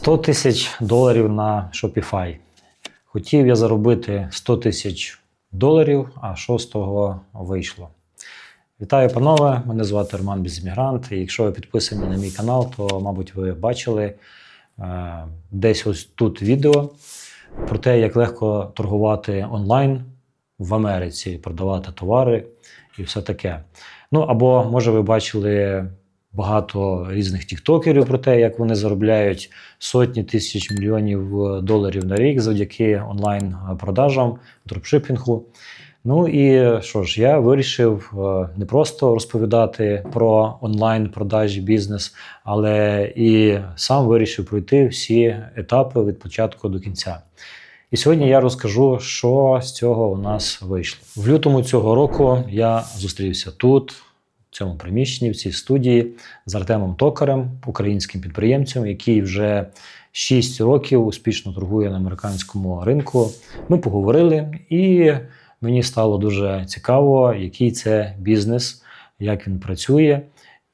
100 тисяч доларів на Shopify. Хотів я заробити 100 тисяч доларів, а що з вийшло? Вітаю, панове! Мене звати Роман Безіммігрант. І якщо ви підписані на мій канал, то, мабуть, ви бачили е, десь ось тут відео про те, як легко торгувати онлайн в Америці, продавати товари і все таке. Ну або може ви бачили багато різних тіктокерів про те, як вони заробляють сотні тисяч мільйонів е, доларів на рік завдяки онлайн продажам, дропшипінгу. Ну і що ж, я вирішив е, не просто розповідати про онлайн продажі бізнес, але і сам вирішив пройти всі етапи від початку до кінця. І сьогодні я розкажу, що з цього у нас вийшло. В лютому цього року я зустрівся тут, цьому приміщенні, в цій студії, з Артемом Токарем, українським підприємцем, який вже 6 років успішно торгує на американському ринку. Ми поговорили, і мені стало дуже цікаво, який це бізнес, як він працює.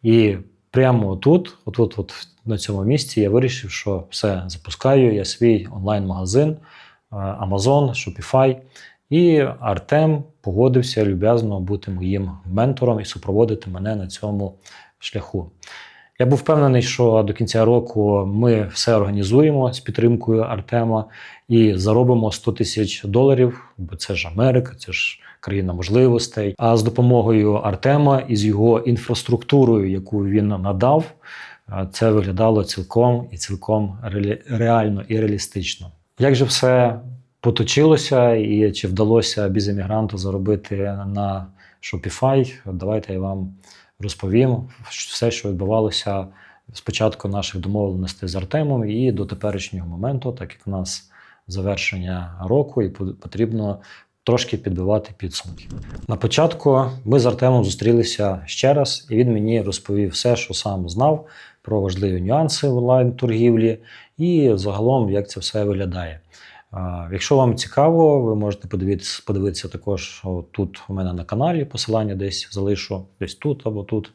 І прямо тут, отут, от на цьому місці, я вирішив, що все запускаю. Я свій онлайн-магазин. Amazon, Shopify. І Артем погодився люб'язно бути моїм ментором і супроводити мене на цьому шляху. Я був впевнений, що до кінця року ми все організуємо з підтримкою Артема і заробимо 100 тисяч доларів, бо це ж Америка, це ж країна можливостей. А з допомогою Артема і з його інфраструктурою, яку він надав, це виглядало цілком і цілком реально і реалістично. Як же все поточилося, і чи вдалося біземігранту заробити на Shopify? Давайте я вам розповім все, що відбувалося з початку наших домовленостей з Артемом і до теперішнього моменту, так як в нас завершення року, і потрібно трошки підбивати підсумки. На початку ми з Артемом зустрілися ще раз, і він мені розповів все, що сам знав про важливі нюанси в онлайн-торгівлі і загалом, як це все виглядає. Якщо вам цікаво, ви можете подивитися подивитися також тут у мене на каналі. Посилання десь залишу, десь тут або тут.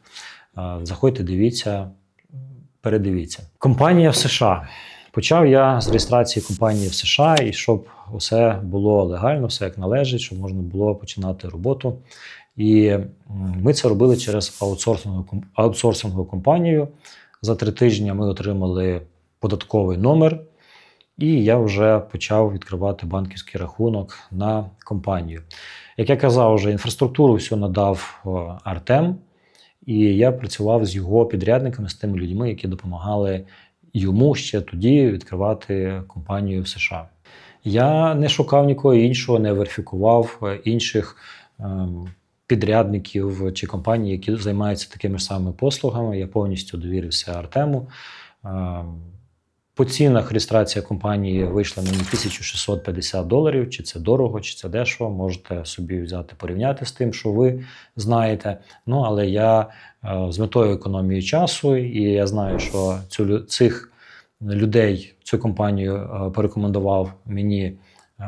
Заходьте, дивіться, передивіться. Компанія в США. Почав я з реєстрації компанії в США, і щоб усе було легально, все як належить, щоб можна було починати роботу. І ми це робили через аутсорсингову, аутсорсингову компанію. За три тижні ми отримали податковий номер, і я вже почав відкривати банківський рахунок на компанію. Як я казав, вже інфраструктуру всю надав Артем, і я працював з його підрядниками, з тими людьми, які допомагали йому ще тоді відкривати компанію в США. Я не шукав нікого іншого, не верифікував інших ем, підрядників чи компаній, які займаються такими ж самими послугами. Я повністю довірився Артему. По цінах реєстрація компанії вийшла мені 1650 доларів. Чи це дорого, чи це дешево. Можете собі взяти порівняти з тим, що ви знаєте. Ну але я е, з метою економії часу, і я знаю, що цю цих людей цю компанію е, порекомендував мені е,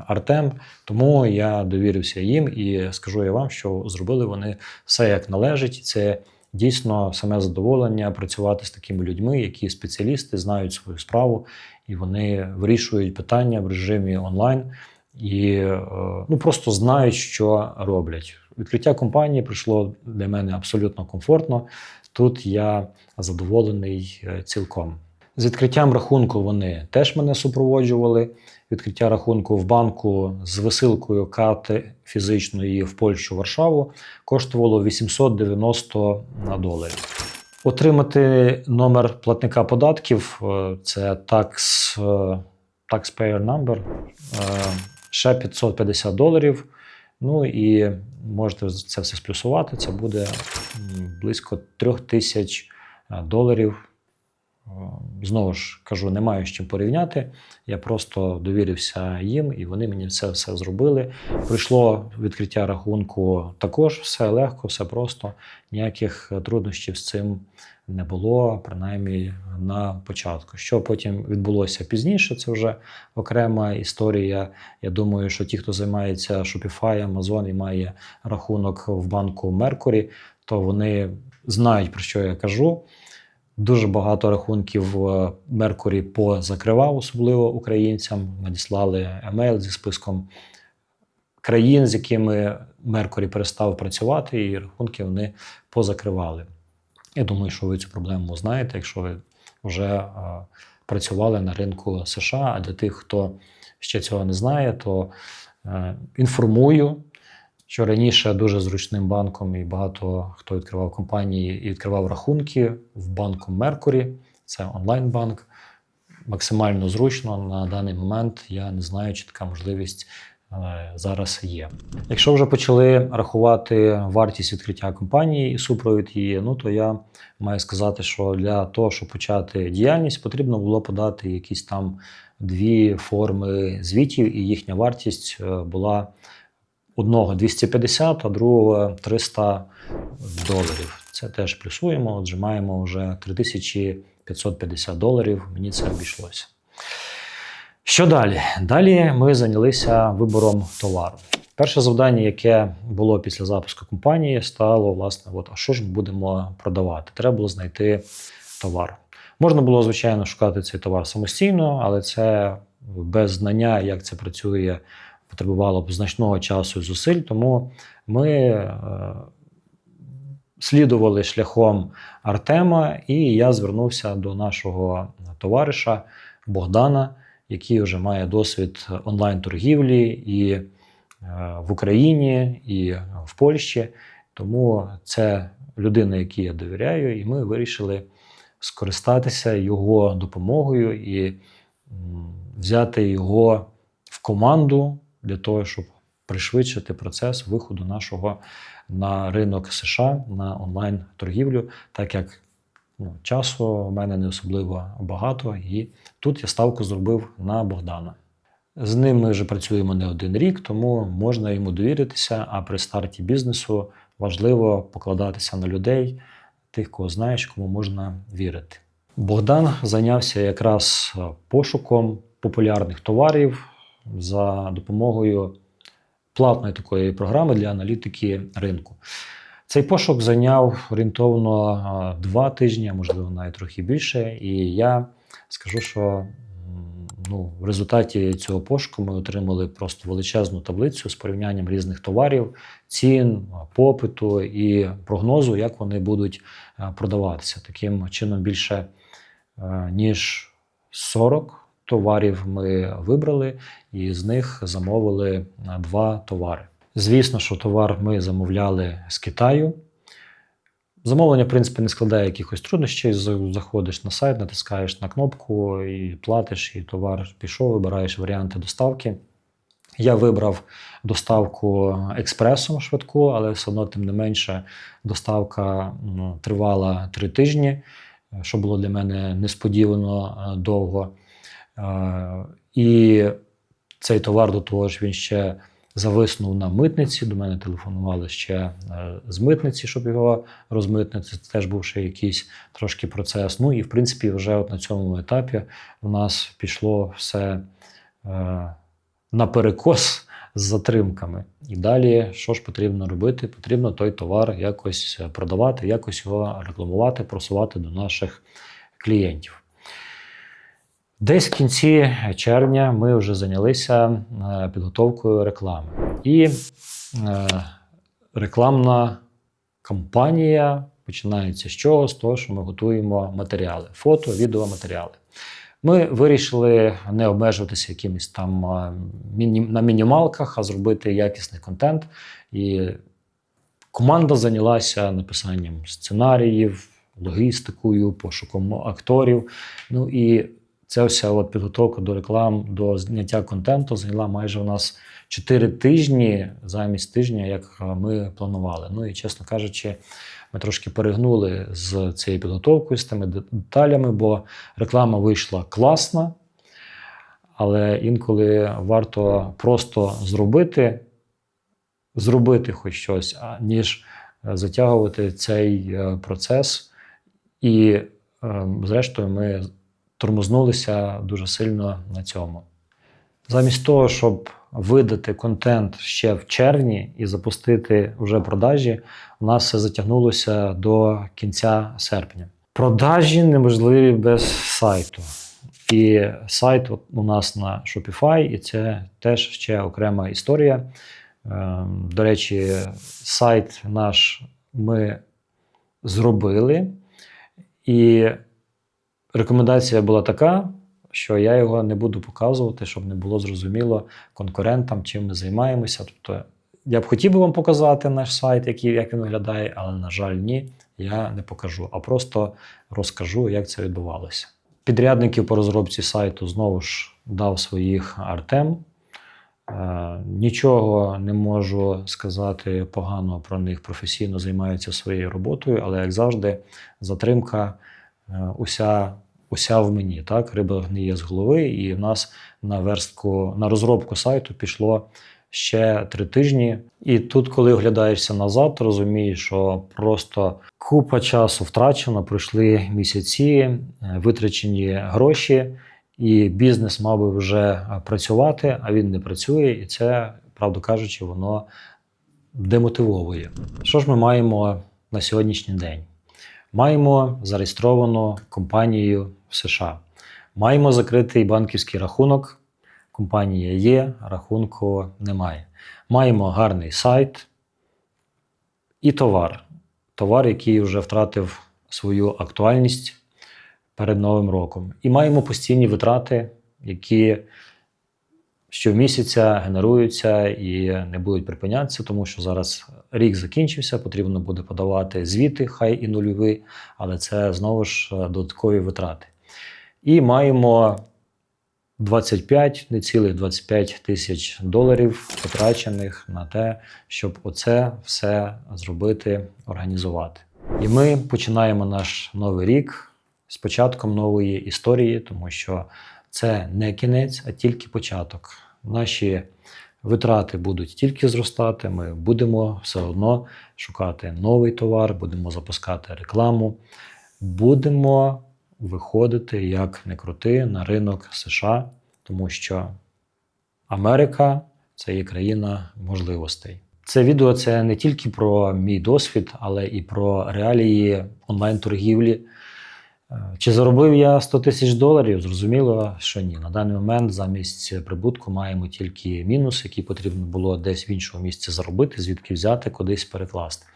Артем. Тому я довірився їм і скажу я вам, що зробили вони все як належить. Це дійсно саме задоволення працювати з такими людьми, які спеціалісти знають свою справу і вони вирішують питання в режимі онлайн і е, ну просто знають, що роблять. Відкриття компанії прийшло для мене абсолютно комфортно. Тут я задоволений цілком. З відкриттям рахунку вони теж мене супроводжували. Відкриття рахунку в банку з висилкою карти фізичної в Польщу Варшаву коштувало 890 доларів. Отримати номер платника податків е, це tax, е, taxpayer number, е, ще 550 доларів. Ну і можете це все сплюсувати. Це буде близько 3000 доларів. Знову ж кажу, не маю з чим порівняти. Я просто довірився їм, і вони мені це все зробили. Прийшло відкриття рахунку також все легко, все просто. Ніяких труднощів з цим не було, принаймні на початку. Що потім відбулося пізніше, це вже окрема історія. Я думаю, що ті, хто займається Shopify, Amazon і має рахунок в банку Mercury, то вони знають, про що я кажу. Дуже багато рахунків е, Меркурі позакривав, особливо українцям. Надіслали емейл зі списком країн, з якими Меркурі перестав працювати, і рахунки вони позакривали. Я думаю, що ви цю проблему знаєте, якщо ви вже е, працювали на ринку США. А для тих, хто ще цього не знає, то е, інформую, що раніше дуже зручним банком і багато хто відкривав компанії і відкривав рахунки в банку Меркурі. Це онлайн-банк. Максимально зручно на даний момент. Я не знаю, чи така можливість е, зараз є. Якщо вже почали рахувати вартість відкриття компанії і супровід її, ну то я маю сказати, що для того, щоб почати діяльність, потрібно було подати якісь там дві форми звітів, і їхня вартість е, була одного 250, а другого 300 доларів. Це теж плюсуємо. Отже, маємо вже 3550 доларів. Мені це обійшлося. Що далі? Далі ми зайнялися вибором товару. Перше завдання, яке було після запуску компанії, стало власне: от, а що ж ми будемо продавати? Треба було знайти товар. Можна було, звичайно, шукати цей товар самостійно, але це без знання, як це працює, потребувало б значного часу і зусиль. Тому ми е, слідували шляхом Артема, і я звернувся до нашого товариша Богдана, який вже має досвід онлайн-торгівлі і е, в Україні, і в Польщі. Тому це людина, якій я довіряю, і ми вирішили скористатися його допомогою і взяти його в команду для того, щоб пришвидшити процес виходу нашого на ринок США на онлайн-торгівлю, так як ну, часу в мене не особливо багато, і тут я ставку зробив на Богдана. З ним ми вже працюємо не один рік, тому можна йому довіритися. А при старті бізнесу важливо покладатися на людей, тих, кого знаєш, кому можна вірити. Богдан зайнявся якраз пошуком популярних товарів за допомогою платної такої програми для аналітики ринку. Цей пошук зайняв орієнтовно два тижні, можливо навіть трохи більше. І я скажу, що ну, в результаті цього пошуку ми отримали просто величезну таблицю з порівнянням різних товарів, цін, попиту і прогнозу, як вони будуть продаватися. Таким чином, більше ніж 40 товарів ми вибрали, і з них замовили два товари. Звісно, що товар ми замовляли з Китаю. Замовлення, в принципі, не складає якихось труднощів. Заходиш на сайт, натискаєш на кнопку і платиш, і товар пішов, вибираєш варіанти доставки. Я вибрав доставку експресом швидку, але все одно, тим не менше, доставка ну, тривала три тижні, що було для мене несподівано е, довго. І цей товар до того ж він ще зависнув на митниці. До мене телефонували ще е, з митниці, щоб його розмитнити. Це теж був ще якийсь трошки процес. Ну і в принципі, вже от на цьому етапі в нас пішло все е, наперекос з затримками. І далі, що ж потрібно робити? Потрібно той товар якось продавати, якось його рекламувати, просувати до наших клієнтів. Десь в кінці червня ми вже зайнялися е, підготовкою реклами. І е, рекламна кампанія починається з чого? З того, що ми готуємо матеріали, фото, відеоматеріали. Ми вирішили не обмежуватися якимись там е, на мінімалках, а зробити якісний контент. І команда зайнялася написанням сценаріїв, логістикою, пошуком акторів. Ну і ця вся от підготовка до реклам, до зняття контенту зайняла майже у нас 4 тижні замість тижня, як е, ми планували. Ну і чесно кажучи, ми трошки перегнули з цією підготовкою, з тими деталями, бо реклама вийшла класна, але інколи варто просто зробити, зробити хоч щось, ніж е, затягувати цей е, процес. І, зрештою, ми тормознулися дуже сильно на цьому. Замість того, щоб видати контент ще в червні і запустити вже продажі, у нас все затягнулося до кінця серпня. Продажі неможливі без сайту. І сайт у нас на Shopify, і це теж ще окрема історія. Ем, До речі, сайт наш ми зробили, і рекомендація була така, що я його не буду показувати, щоб не було зрозуміло конкурентам, чим ми займаємося. Тобто, я б хотів би вам показати наш сайт, який, як він виглядає, але, на жаль, ні, я не покажу, а просто розкажу, як це відбувалося. Підрядників по розробці сайту знову ж дав своїх Артем. Е, Нічого не можу сказати поганого про них, професійно займаються своєю роботою, але як завжди, затримка е, уся, уся в мені. Так? Риба гниє з голови, і в нас на верстку, на розробку сайту пішло ще три тижні. І тут, коли оглядаєшся назад, розумієш, що просто купа часу втрачено, пройшли місяці, е, витрачені гроші, і бізнес мав би вже е, працювати, а він не працює, і це, правду кажучи, воно демотивовує. Що ж ми маємо на сьогоднішній день? Маємо зареєстровану компанію США. Маємо закритий банківський рахунок. Компанія є, рахунку немає. Маємо гарний сайт і товар. Товар, який вже втратив свою актуальність перед Новим роком. І маємо постійні витрати, які щомісяця генеруються і не будуть припинятися, тому що зараз рік закінчився, потрібно буде подавати звіти, хай і нульові, але це знову ж додаткові витрати. І маємо 25, не цілих 25 тисяч доларів, потрачених на те, щоб оце все зробити, організувати. І ми починаємо наш новий рік з початком нової історії, тому що це не кінець, а тільки початок. Наші витрати будуть тільки зростати. Ми будемо все одно шукати новий товар, будемо запускати рекламу, будемо виходити як не крути на ринок США, тому що Америка це є країна можливостей. Це відео це не тільки про мій досвід, але і про реалії онлайн-торгівлі. Е, Чи заробив я 100 тисяч доларів? Зрозуміло, що ні. На даний момент замість прибутку маємо тільки мінус, який потрібно було десь в іншому місці заробити, звідки взяти, кудись перекласти.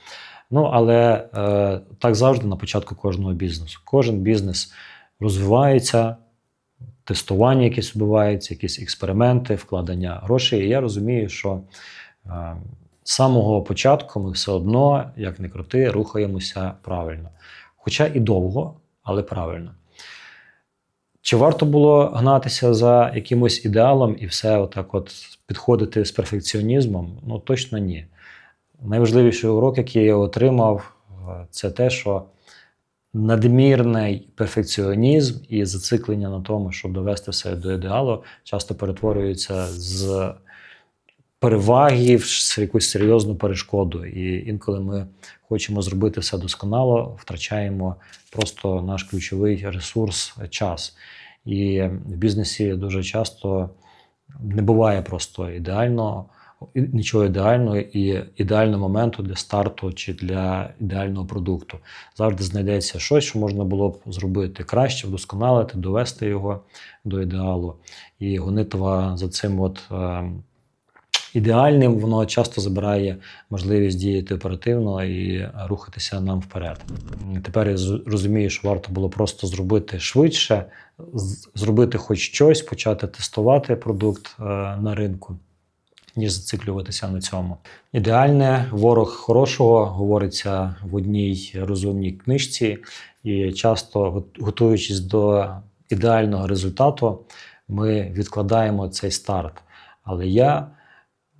Ну, але е, так завжди на початку кожного бізнесу. Кожен бізнес розвивається, тестування якесь відбувається, якісь експерименти, вкладення грошей. І я розумію, що е, з самого початку ми все одно, як не крути, рухаємося правильно. Хоча і довго, але правильно. Чи варто було гнатися за якимось ідеалом і все отак от підходити з перфекціонізмом? Ну точно ні. Найважливіший урок, який я отримав, е, це те, що надмірний перфекціонізм і зациклення на тому, щоб довести все до ідеалу, часто перетворюється з переваги в якусь серйозну перешкоду. І інколи ми хочемо зробити все досконало, втрачаємо просто наш ключовий ресурс час. І в бізнесі дуже часто не буває просто ідеального, нічого ідеального і ідеального моменту для старту чи для ідеального продукту. Завжди знайдеться щось, що можна було б зробити краще, вдосконалити, довести його до ідеалу. І гонитва за цим от. е, Ідеальним воно часто забирає можливість діяти оперативно і рухатися нам вперед. Тепер я розумію, що варто було просто зробити швидше, зробити хоч щось, почати тестувати продукт е, на ринку, ніж зациклюватися на цьому. Ідеальне ворог хорошого говориться в одній розумній книжці, і часто, готуючись до ідеального результату, ми відкладаємо цей старт. Але я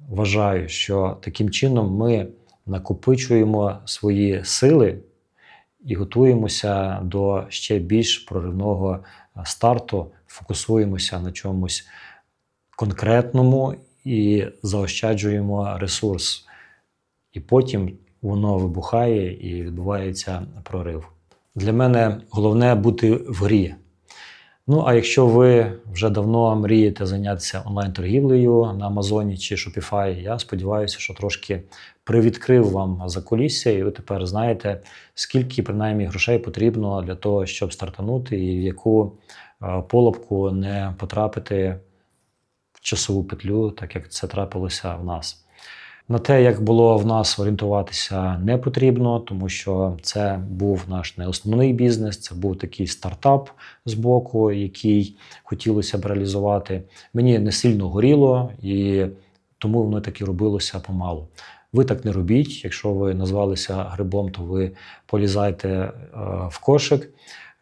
вважаю, що таким чином ми накопичуємо свої сили і готуємося до ще більш проривного старту, фокусуємося на чомусь конкретному і заощаджуємо ресурс. І потім воно вибухає і відбувається прорив. Для мене головне бути в грі. Ну, а якщо ви вже давно мрієте зайнятися онлайн-торгівлею на Амазоні чи Shopify, я сподіваюся, що трошки привідкрив вам закулісся, і ви тепер знаєте, скільки принаймні грошей потрібно для того, щоб стартанути, і в яку е, полапку не потрапити часову петлю, так як це трапилося в нас. На те, як було в нас орієнтуватися, не потрібно, тому що це був наш не основний бізнес, це був такий стартап з боку, який хотілося б реалізувати. Мені не сильно горіло, і тому воно так і робилося помалу. Ви так не робіть. Якщо ви назвалися грибом, то ви полізайте е, в кошик.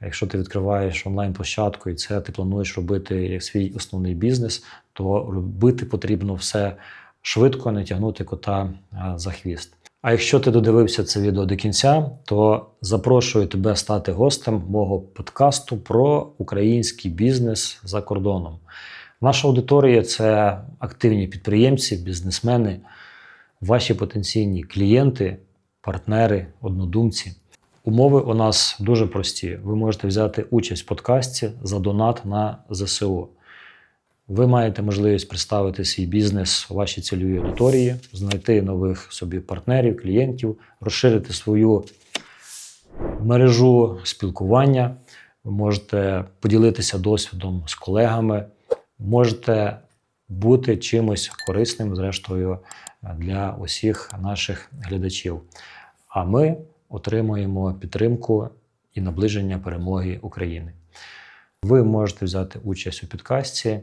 Якщо ти відкриваєш онлайн-площадку і це ти плануєш робити як свій основний бізнес, то робити потрібно все швидко, не тягнути кота за хвіст. А якщо ти додивився це відео до кінця, то запрошую тебе стати гостем мого подкасту про український бізнес за кордоном. Наша аудиторія це активні підприємці, бізнесмени, ваші потенційні клієнти, партнери, однодумці. Умови у нас дуже прості. Ви можете взяти участь в подкасті за донат на ЗСУ. Ви маєте можливість представити свій бізнес вашій цільовій аудиторії, знайти нових собі партнерів, клієнтів, розширити свою мережу спілкування. Ви можете поділитися досвідом з колегами, можете бути чимось корисним, зрештою, для усіх наших глядачів. А ми отримуємо підтримку і наближення перемоги України. Ви можете взяти участь у підкасті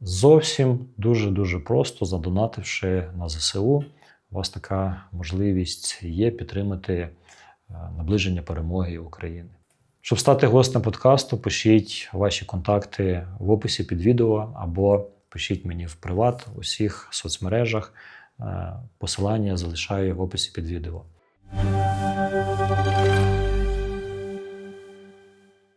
зовсім дуже-дуже просто задонативши на ЗСУ. У вас така можливість є підтримати е, наближення перемоги України. Щоб стати гостем подкасту, пишіть ваші контакти в описі під відео або пишіть мені в приват у всіх соцмережах. Е, Посилання залишаю в описі під відео.